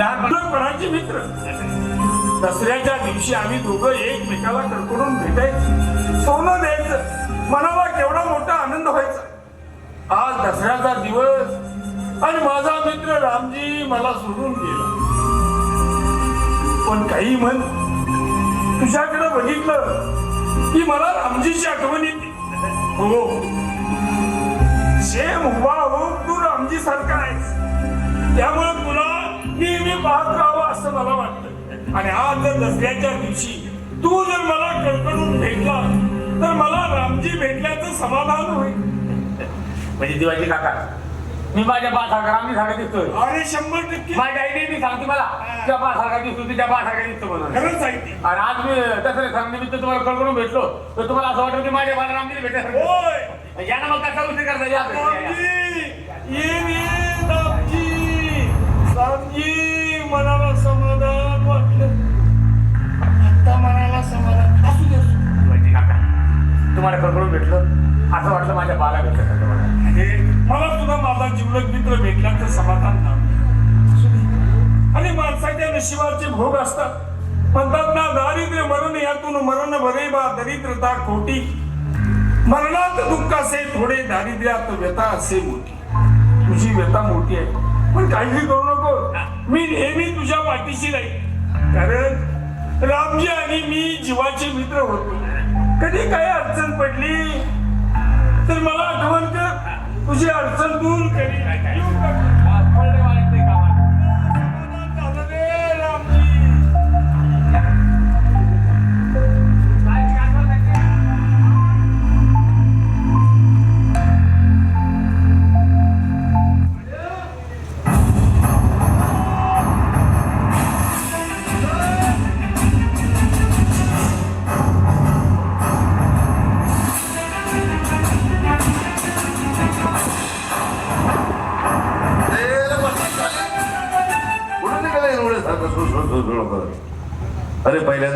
लहानपणाचे मित्र. दसऱ्याच्या दिवशी आम्ही दोघं एकमेकाला कडकडून भेटायचं. सोनं द्यायचं. मनाला केवढा मोठा आनंद व्हायचा. आज दसऱ्याचा दिवस आणि माझा मित्र रामजी मला सोडून गेला. पण काही म्हण तुझ्याकडे बघितलं की मला रामजीची आठवण येते. हो. सेम हुबा हो तू रामजी सारखा आहेस. त्यामुळे तुला नेहमी पाहत राहावं असं मला वाटतं. आणि आज जर दसऱ्याच्या दिवशी तू जर मला कडकडून भेटला तर मला रामजी भेटल्याचं समाधान होईल. म्हणजे दिवाळी काका मी माझ्या बासारखा आम्ही सारखा दिसतोय. अरे शंभर टक्के. माझ्या आईने मी सांगते मला त्या बासारखा दिसतो तुझ्या बासारखा दिसतो म्हणून. खरंच आहे ते. आणि आज मी दसऱ्या सणानिमित्त तुम्हाला कळकळून भेटलो तर तुम्हाला असं वाटतं की माझ्या बाला रामजी होय. या ना मग कसा उशीर करता या रामजी ये रामजी रामजी मनाला समाधान वाटलं. आता मनाला समाधान असू दे. दिवाळी काका तुम्हाला कळकळून भेटलं? असं वाटलं माझ्या बाला भेटलं मला अरे, मला सुद्धा माझा जीवलग मित्र भेटल्याचं समाधान नाही असू दे. आणि माणसाच्या नशिबाचे भोग असतात. म्हणतात ना दारिद्र्य मरण यातून मरण भरे बा दरिद्रता खोटी. मरणात दुःख असे थोडे दारिद्र्यात व्यथा असे मोठी. तुझी व्यथा मोठी आहे. पण काळजी करू नको. मी नेहमी तुझ्या पाठीशी राहील कारण रामजी आणि मी जीवाचे मित्र होतो. कधी काय अडचण पडली तर मला आठवण कर. तुझी अडचण दूर करी.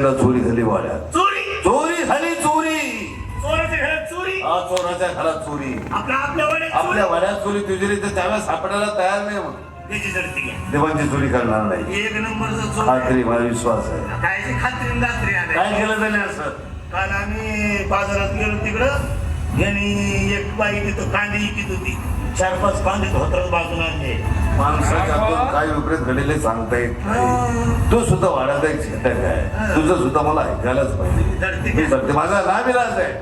पहिल्यांदा चोरी झाली वाड्यात. चोरी? चोरी झाली चोरी. चोराच्या घरात चोरी? हा चोराच्या घरात चोरी. आपल्या आपल्या वाड्यात आपल्या चोरी. वाड्यात चोरी तिजोरी तर त्यावेळेस सापडायला तयार नाही मग त्याची जडती घ्या. देवांची चोरी करणार नाही. एक नंबरचा चोर. खात्री मला विश्वास आहे. काय खात्री रात्री आले काय केलं त्याने असं? काल आम्ही बाजारात गेलो तिकडं. यांनी एक बाई तिथं कांदे विकत होती. चार पाच कांदे धोत्रात बाजून आणले माणसाच्या हातून काय विपरीत घडलेले सांगता येत नाही. तू सुद्धा वाड्याचा एक घटक आहे. तुझं सुद्धा मला ऐकायलाच पाहिजे. मी सांगते माझा नाव इलाज आहे.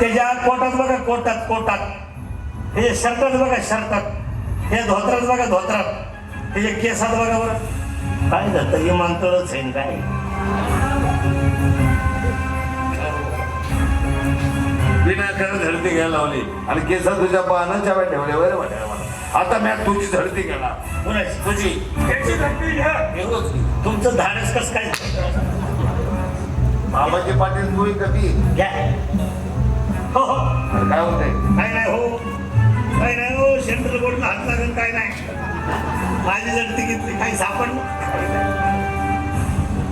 त्याच्या कोटात बघा कोटात कोटात हे शर्टात बघा शर्टात. हे धोत्रात बघा धोत्रात. त्याच्या केसात बघा बरं. काय जातं विमानतळच आहे न काय? विनाकारण झडती घ्यायला लावली. आणि केसा तुझ्या पानाच्या वेळ ठेवल्या. वर वाटायला मला आता मी तुझी झडती घेणार. कोणाची तुझी. तुमचं धाडस कस काय? बाबाजी पाटील तुही कधी घ्या. हो हो. काय होतंय? काय नाही हो. काय नाही हो. सेंट्रल बोर्डला हात लागेल काय नाही. माझी जडती घेतली काही सापडलं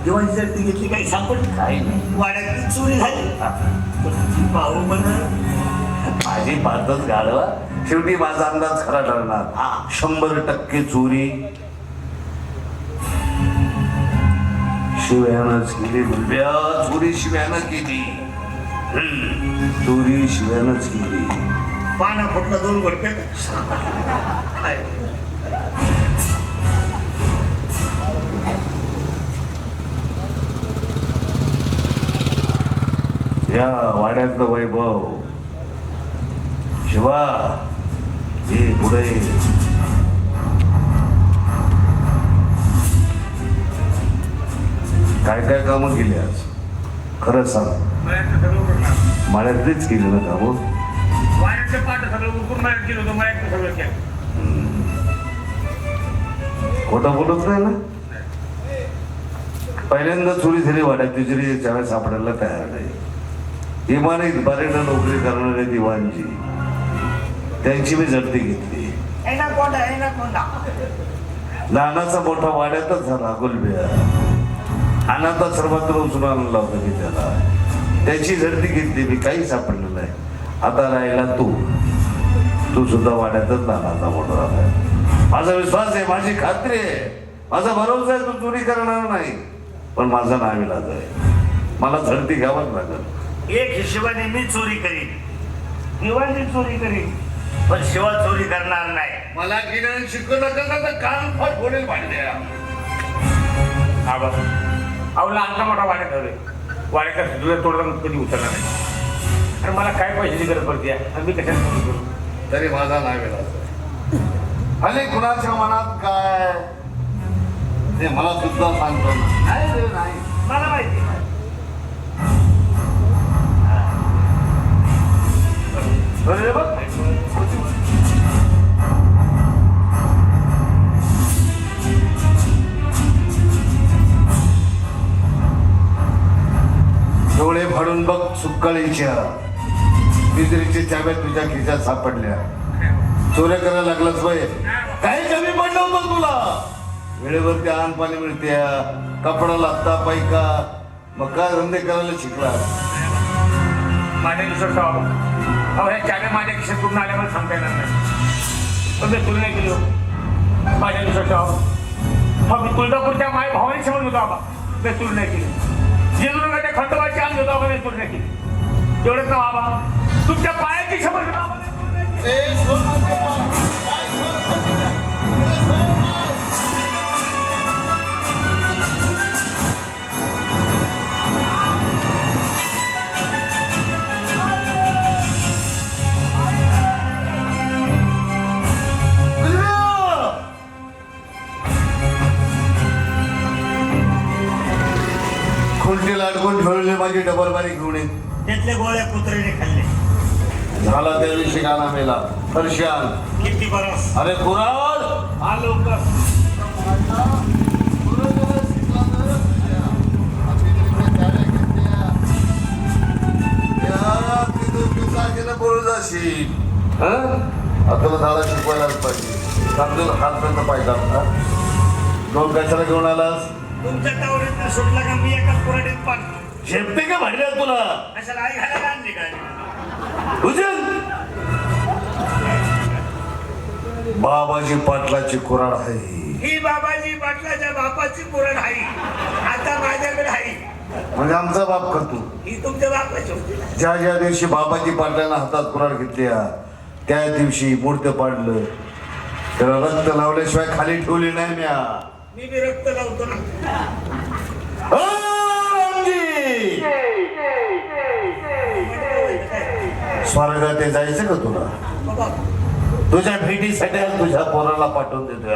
जेव्हाची जडती घेतली काही सापडलं काही नाही. वाड्यात चोरी झाली. भाऊ म्हण माझी पातच गाडवा शेवटी माझा अंदाज खरा ठरणार. हा. शंभर टक्के चोरी. शिव्यानंच केली बुलब्या चोरी शिव्यानं केली. चोरी शिव्यानंच केली. पाना फुटला दोन घडपे या वाड्यातलं वैभव. शिवा हे पुढे. काय काय कामं केली आज? खरं सांग. माळ्यातलीच केली ना कामं? केलं. खोटं बोलत नाही ना? पहिल्यांदा चोरी झाली वाड्यात तिजोरी त्यावेळेस सापडायला तयार नाही. इमानीत बरेला नोकरी करणारे दिवाणजी. त्यांची मी जडती घेतली. लहानाचा मोठा वाड्यातच झाला गुलबिया. अनाथा सर्वत्र उचलून आणला होता मी त्याला. त्याची झडती घेतली मी काही सापडलं नाही. आता राहिला तू. तू सुद्धा वाड्यातच लहानाचा मोठा झाला. माझा विश्वास आहे माझी खात्री आहे. माझा भरोसा आहे तू चोरी करणार नाही. पण माझा नाव इलाज आहे. मला झडती घ्यावंच लागेल. एक हिशोबाने मी चोरी करीन. दिवाळी चोरी करीन. पण शिवा चोरी करणार नाही. मला गिरण शिकवत असेल ना तर कान फाट फोडेल भांड्या आबा अहो लहानचा मोठा वाड्यात हवे वाड्याचा तुझ्या तोडला कधी उचलणार नाही. आणि मला काय पैशाची गरज पडते आणि मी कशाला चोरी करू? तरी माझा इलाज आहे आणि कुणाच्या मनात काय? ते मला सुद्धा सांगतो नाही नाही. मला माहिती. डोळे फाडून बघ सुक्काळीच्या. बिजरीच्या चाव्या तुझ्या खिशात सापडल्या. चोऱ्या करायला लागलाच बाई काही कमी पडलं होतं तुला. वेळेवर ते आण पाणी मिळते कपडा लागता पायका. मग काय धंदे करायला शिकला माझ्या अहो ह्या चाव्या माझ्या खिशात कुठून आल्या मला सांगता येणार नाही. पण मी तुलना केली हो. माझ्या दिवसात ठेवा हा मी तुळजापूरच्या माझ्या भावाने समज होतो आबा. मी तुलना केली. जेजुरीच्या खंडोबाची अंग होतो आबा मी तुलना नाही केली. एवढंच ना बाबा तुमच्या पायाची समज अडकून ठेवलेली माझी डबल बारी घेऊन ये. त्यातले गोळ्या कुत्र्याने खाल्ले. झाला त्या दिवशी गाणा मेला. हर्षान किती बरस. अरे कुराल! हा? लवकर आपल्याला झाडा शिकवायलाच पाहिजे. आपल्याला हात पाहिजे दोन कशाला घेऊन आलास? तुमच्या तावडीत सुटला का मी एकाच कुराडीत पाडतो झेपते का भांडल्या तुला? कशाला आई घालायला आणली काय? बाबाजी पाटलाची कुराड आहे. ही बाबाजी पाटलाच्या बापाची कुराड आहे. आता माझ्याकडे आहे. म्हणजे आमचा बाप करतो ही तुमच्या बापाची होती ज्या ज्या दिवशी बाबाजी पाटलांना हातात कुराड घेतल्या त्या दिवशी मूर्त पाडलं. त्याला रक्त लावल्याशिवाय खाली ठेवली नाही म्या. मी बी रक्त लावतो ना! स्वर्गात जायचं का तुला? तुझ्या भेटीसाठी तुझ्या पोराला पाठवून देतोय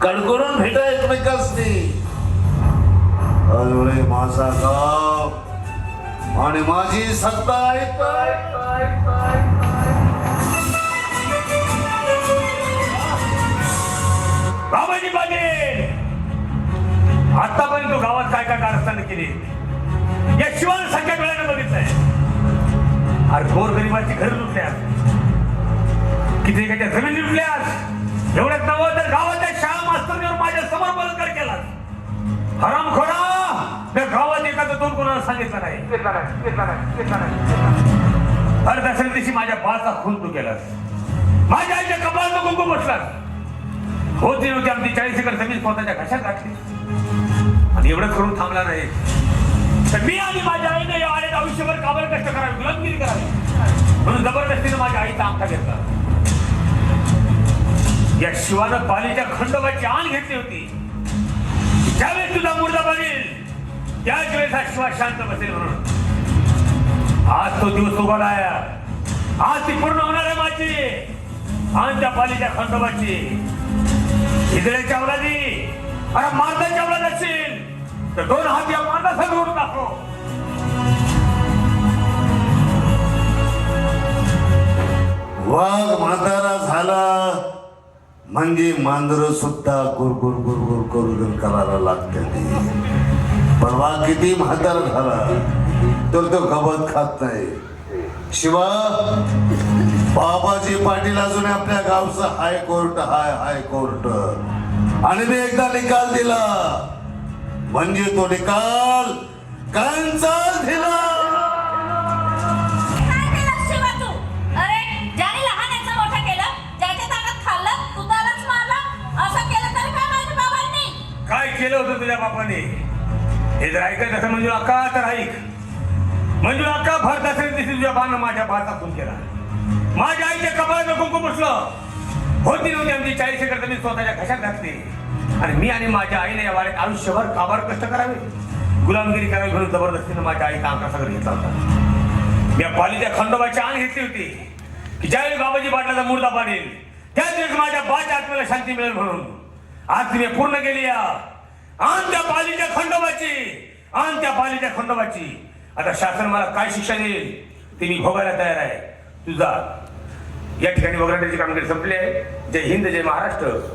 कडकडून भेटा एकमेकाच अरे माझा गाव. आणि माझी सत्ता आहे. गावात काय काय कारस्थानं केली? या शिवाय संख्या वेळानं बघितलंय. अरे गोर गरिबाची घर लुटल्या किती एखाद्या जमीन लुटल्यास एवढ्यात नवं तर गावाच्या शाळा मास्तरवर माझ्यासमोर बलात्कार केला हराम खोडा त्या गावात एखादं दोन कोणाला सांगितलं नाही. अरे दसऱ्या दिवशी माझ्या बाचा खून तू केलास. माझ्या आईच्या कपाळात कुंकू बसलास होती नव्हती आमची चाळीस एकर जमीन स्वतःच्या घशात घातली. आणि एवढं करून थांबला नाही. तर मी आणि माझ्या आईने या आईत आयुष्यभर काबर कष्ट करावे गुलामगिरी करावी? म्हणून जबरदस्तीने माझ्या आईचा आमचा घेतला. या शिवानं पालीच्या खंडोबाची आण घेतली होती. ज्यावेळेस तुझा मुर्दा बनेल त्याच वेळेस हा शिवा शांत बसेल म्हणून. आज तो दिवस उभा आया आज ती पूर्ण होणार आहे माझी. आणि त्या पालीच्या खंडोबाची. इकडे अवलादी आणि मारता अवलाद नसेल तर दोन हात या मारदा समोरून दाखव वाघ म्हातारा झाला म्हणजे मांजर सुद्धा गुरगुर गुरगुर करून करायला लागते पण वाघ किती म्हातारा झाला तर तो गवत खात नाही. शिवा बाबाजी पाटील अजून आपल्या गावचं हायकोर्ट हाय हायकोर्ट. आणि मी एकदा निकाल दिला. म्हणजे तो निकाल कांचा दिला. काय केलं शिवा तू? अरे, ज्याने लहानाचं मोठं केलं, ज्याच्या ताटात खाल्लं, तू त्यालाच मारलं. केलं होतं तुझ्या बापाने? हे जर ऐकत असं मंजू अक्का तर ऐक. मंजू अक्का भरत असेल दिसली तुझ्या बानं माझ्या खून केला. माझ्या आईच्या कपाळाचं कुंकू पुसलं. होती नव्हती आमची. चाळीस एकर जमीन स्वतःच्या घशात घातली. आणि मी आणि माझ्या आईने या वाड्यात आयुष्यभर काबार कष्ट करावे. गुलामगिरी करावी म्हणून जबरदस्तीनं माझ्या आईचा अंका सगळं घेतला होता. मी या पालीच्या खंडोबाची आण घेतली होती. की ज्यावेळी बाबाजी पाटलाचा मुर्दा पाडेल त्याच दिवस माझ्या बाच्या आत्म्याला शांती मिळेल म्हणून. आज तुम्ही पूर्ण केली या. आण त्या पालीच्या खंडोबाची. आण त्या पालीच्या खंडोबाची. आता शासन मला काय शिक्षा देईल ते मी भोगायला तयार आहे. तुझा या ठिकाणी वगैरे कामगिरी संपली आहे. जय हिंद जय महाराष्ट्र.